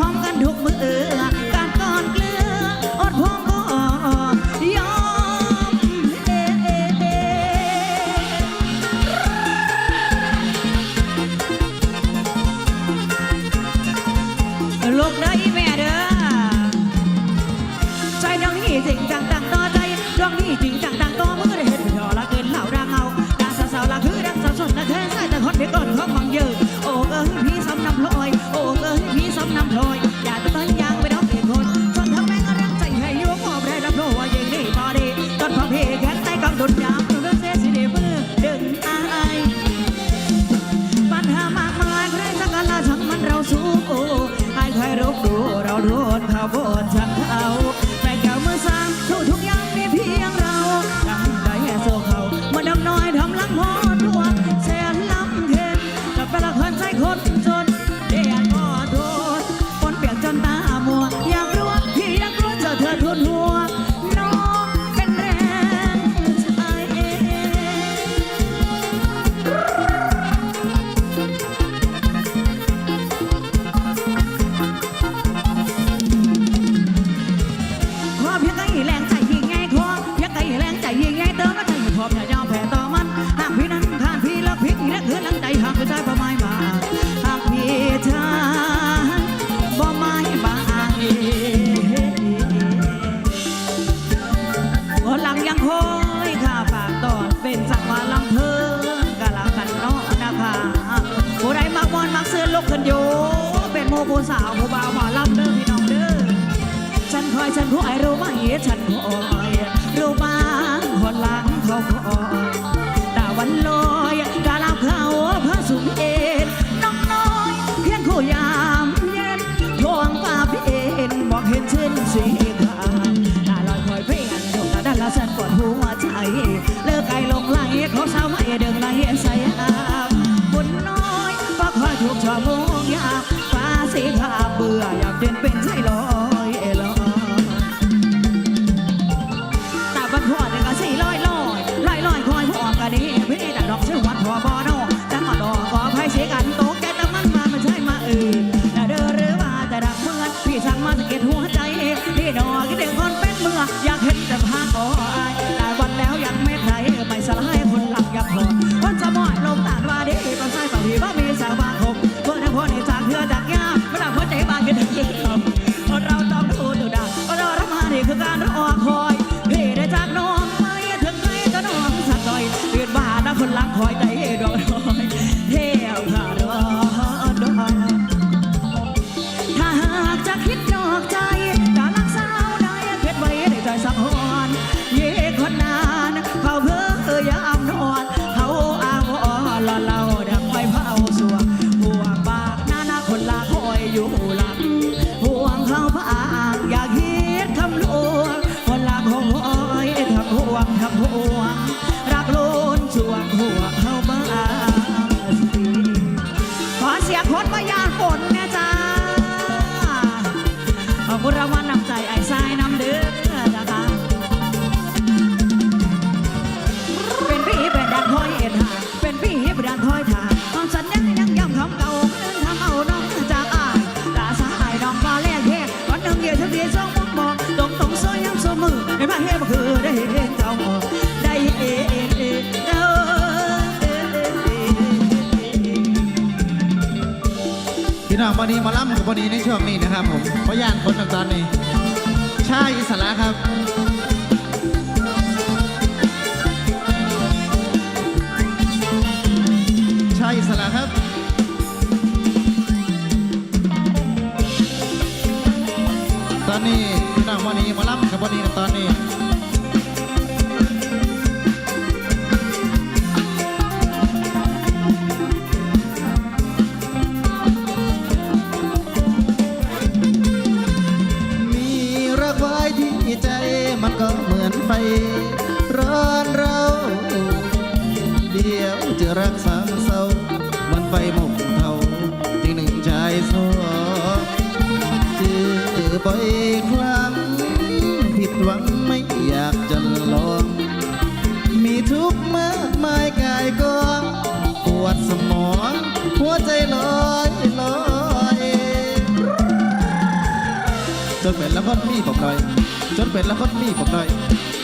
พร้อมกันทุกมือ ผู้สาวผู้บ่าวหมอลำเด้อพี่น้องเด้อฉันคอยฉันผู้ไอรู้ไหมฉันคอยรู้บ้างคนหลังเขาคอยต่วันลอยกาลาเขาพระสุมเอ็นน้องน้อยเพียงคู่ยามเย็นทวงปาเอ็นบอกเห็นเช่นสี money. Yeah. บอดีมาล่ำกับบอดีในช่วงนี้นะครับผมเพราะย่านคนต่างๆนี่ชาอิสระครับชาอิสระครับตอนนี้พี่องวันนี้มาล่ำกับบอดีตอนนี้ ครั้งผิดหวังไม่อยากจะลอง มีทุกข์มากมายกายกองปวดสมอง หัวใจลอยลอยจนเป็นล้วครมีผมหน่อย จนเป็นล้วครมีผมหน่อย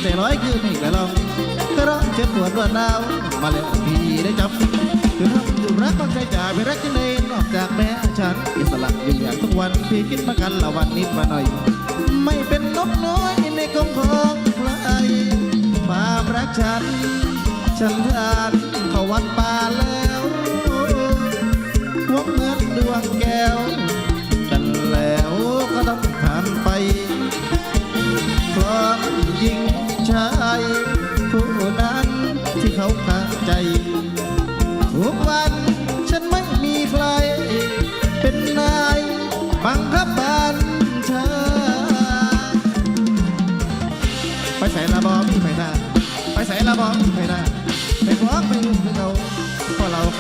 แต่ร้อยคือนี่กระลองกระร้องเจ็บปวดรวดร้าวมาแล้วพี่ได้จับ คือทำอยู่รักต้องใจจ่ายไปรักที่ไหนนอกจากแม่ฉันอิสระอยู่อย่างทุกวันพี่คิดมากันละวันนิดมาหน่อย ไม่เป็นนกน้อยในกรงของใครความรักฉัน ฉันทานเขาวัดป่าแล้วหวเหมือนดวงแก้วกันแล้วก็ต้องผ่านไปพราะหญิงชาย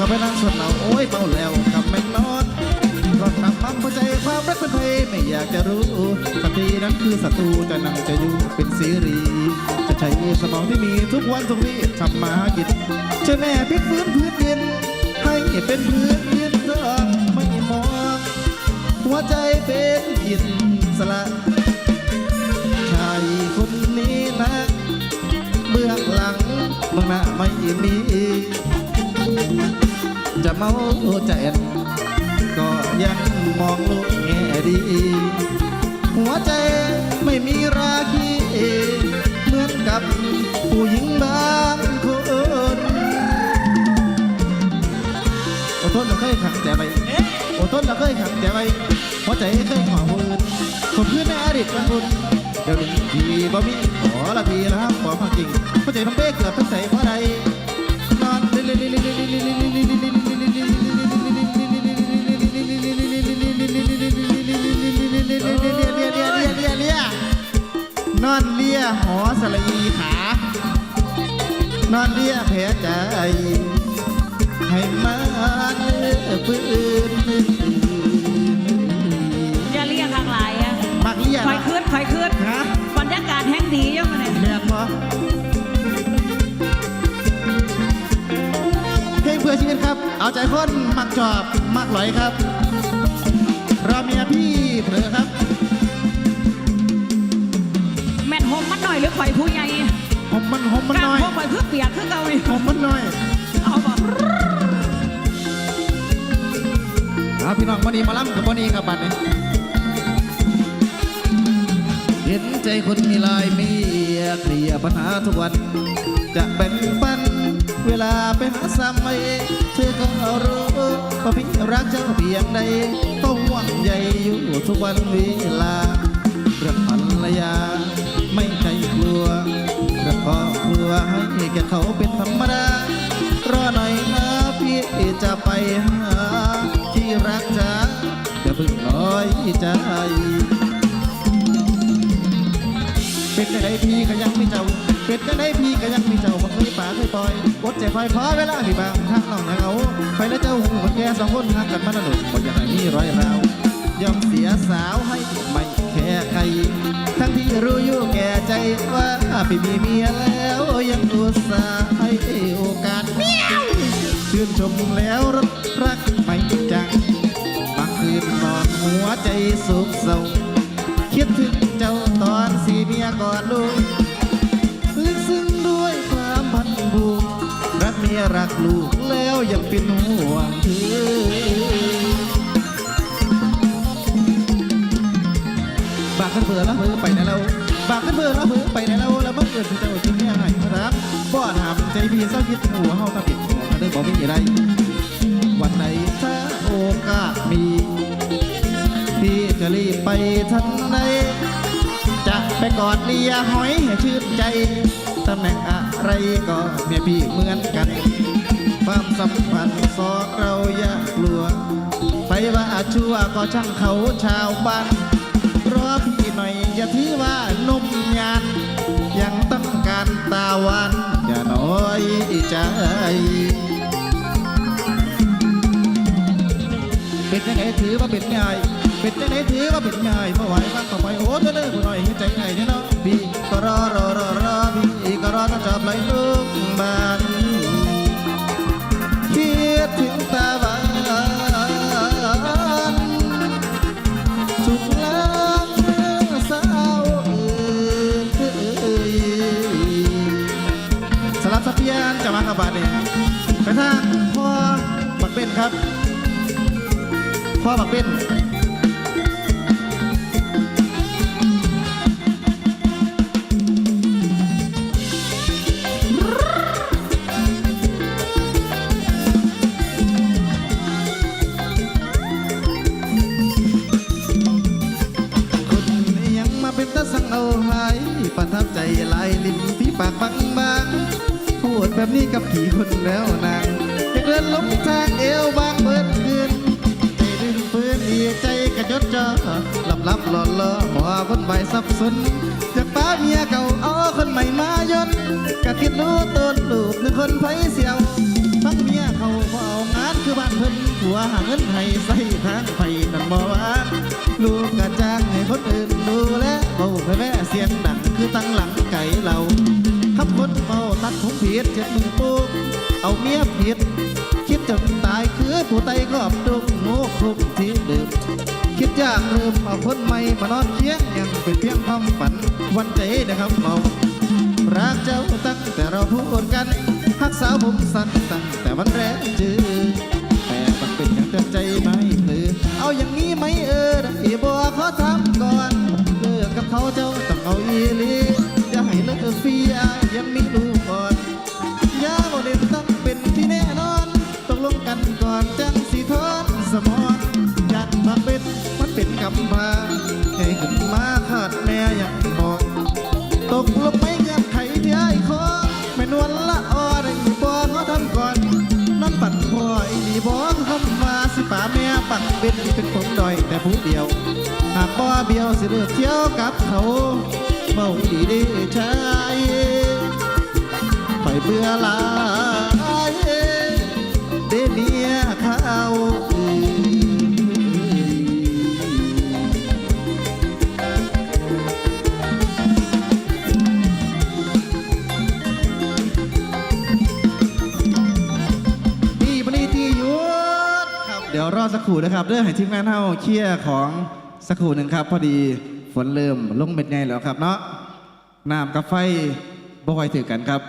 ไปนั่งสวดเราโอ้ยเมาแล้วกับแม่นอนรอดทำความเข้าใจความรักเป็นเพยไม่อยากจะรู้สตรีนั้นคือศัตรูจะนั่งจะอยู่เป็นซีรีจะใช้สมองที่มีทุกวันทุกวี่ทำมาหากินจะแน่พลิกฟื้นพื้นดินให้เป็นพื้นดินเรื่องไม่มองหัวใจเป็นอินสระชายคนนี้นะเบื้องหลังเบื้องหน้าไม่มี จะเมาจะแอนก็ยังมองโลูกแง่ดี หัวใจไม่มีราคีเหมือนกับผู้หญิงบางคนอดทนเราเคยขังใจไว้อดทนเราเคยขังใจไว้หัวใจเคยห่อมืนคนพื้นในอดีตเป็นคุณเดี๋ยวนี้ทีบ่มีขอละทีละครับขอความจริงหัวใจน้องเบ้เกือบทั้งใส่เพราะใด นอนเลียหอสลีขานอนเลียแผลใจ ให้มาปืนอย่าเรียกข้างหลายอะมักเลียคอยขึ้นคอยขึ้นฮะบรรยากาศแห่งดีเยอะมาเนี่ยเรียนบ่เพลงเพื่อชีวิตครับ เอาใจคนมักจอบ มักหลอยครับรอเมียพี่เผลอครับ อยหรือข่อยผู้ใหญ่ผมมันผมมันกลางน้อยพวกข่อยคือเปียกคือเก่าอีกผมมันน้อยเอาบ่เอาพี่น้องวันนี้มาล้ำกับวันนี้ครับบัดนี้เห็นใจคนมีลายมีเคลียร์ปัญหาทุกวัน จะแบ่งปันเวลาไปหาซ้ำไม่เธอก็รู้ว่าพี่รักเจ้าเพียงใดต้องหวังใยอยู่ทุกวันเวลาเรื่องภรรยา ให้แก่เขาเป็นธรรมดารอหน่อยนะพี่จะไปหาที่รักจ้าจะพึ่งน้อยใจเป็นจังไดพี่ก็ยังไม่เจ้า เป็นจังไดพี่ก็ยังไม่เจ้าบ่เคยป่าเคยปล่อยอดใจคอยพอเวลาที่บางทางน้องยังเอาไปแล้วเจ้าหูคนแก่สองคนหักกันมาหนุนบ่อยากให้มีร้อยราวยอมเสียสาวให้ไม่ ค่ใคร ทั้งที่รู้อยู่แก่ใจว่าพี่มีเมียแล้วยังอุตส่าห์ให้โอกาสเชื่นชมแล้วรักรักไม่จังบางคืนนอนหัวใจสุกเศร้าคิดถึงเจ้าตอนสีเมียก่อดลูกลึกซึ้งด้วยความพันผูกรักเมียรักลูกแล้วยังเป็นห่วงเธอ อล้วเบื่อไปไหนแล้วบางกันเบื่อล้วเบื่อไปไหนแล้วแล้วเมื่อเกิดเจ้าจริงแม่ให้ครับบ่ถามใจพี่เศร้าคิดหัวเฮาตาปิดหัวเด้อบ่มีอะไรวันไหนถ้าโอกาสมีพี่จะรีบไปทันใดจะไปกอดเลียหอยให้ชื่นใจตำแหน่งอะไรก็เมียพี่เหมือนกัน ความสัมพันธ์สองเราอย่ากลัวไปว่าชั่วก็ช่างเขาชาวบ้าน อยอย่าถือว่านุ่มยานยังต้องการตาวานอย่าน้อยใจเป็นยังไงถือว่าเป็นง่ายเป็นยังไงถือว่าเป็นง่ายเมื่อไหวฟังต่อไปโอ้เธอเลิกหน่อยให้ใจง่เนี่ยเนาะพี่ก็รอรอรอรอพี่ก็รอต้องจับไหลลูกบ้านคิดถึงตาวานสุข บาดเองไปทางพ่อบักเป็นครับพ่อบักเป็น ใบสับสนจากป้าเมียเก่าเอาคนใหม่มายนกะคิดรู้ต้นลูกหนึ่งคนไผเสียวทั้งเมียเขาบ่เอางานคือบ้านเพิ่นผัวหาเงินให้ใส่ทางไผนั่นบ่ว่าลูกกะจ้างให้คนอื่นดูแลเบาไปแว่เสียงดังคือตั้งหลังไก่เราขับคนเมาตัดผมผิดเจ็ดมือปุ๊บเอาเมียผิด คิดจนตายคือผู้ไตกอบดุกโง่คุกที่ดื่ม คิดยากลืมเอาคนใหม่มานอนเคียงยังเป็นเพียงความฝันวันใจนะครับเมารักเจ้าตั้งแต่เราพูดกันหักสาวผมสั้นตั้งแต่วันแรกเจอแต่มันเป็นอย่างเตือใจไม่หรือเอาอย่างนี้ไหมเออได้บอกขอทำก่อนเลิกกับเขาเจ้าต้องเอาอีลีอย่าให้เลิกฟรีอายยัง หากบ่เบี้ยวสิเลือกเที่ยวกับเขาเมาดีดีชายไปเบื่อลายเดเมียเขา ยวรอสักครู่นะครับเรื่องให้ทีมงานเท่าเคลียร์ของสักครู่หนึ่งครับ พอดีฝนเริ่มลงเม็ดใหญ่แล้วครับเนาะน้ำกับไฟบ่ค่อยถือกันครับ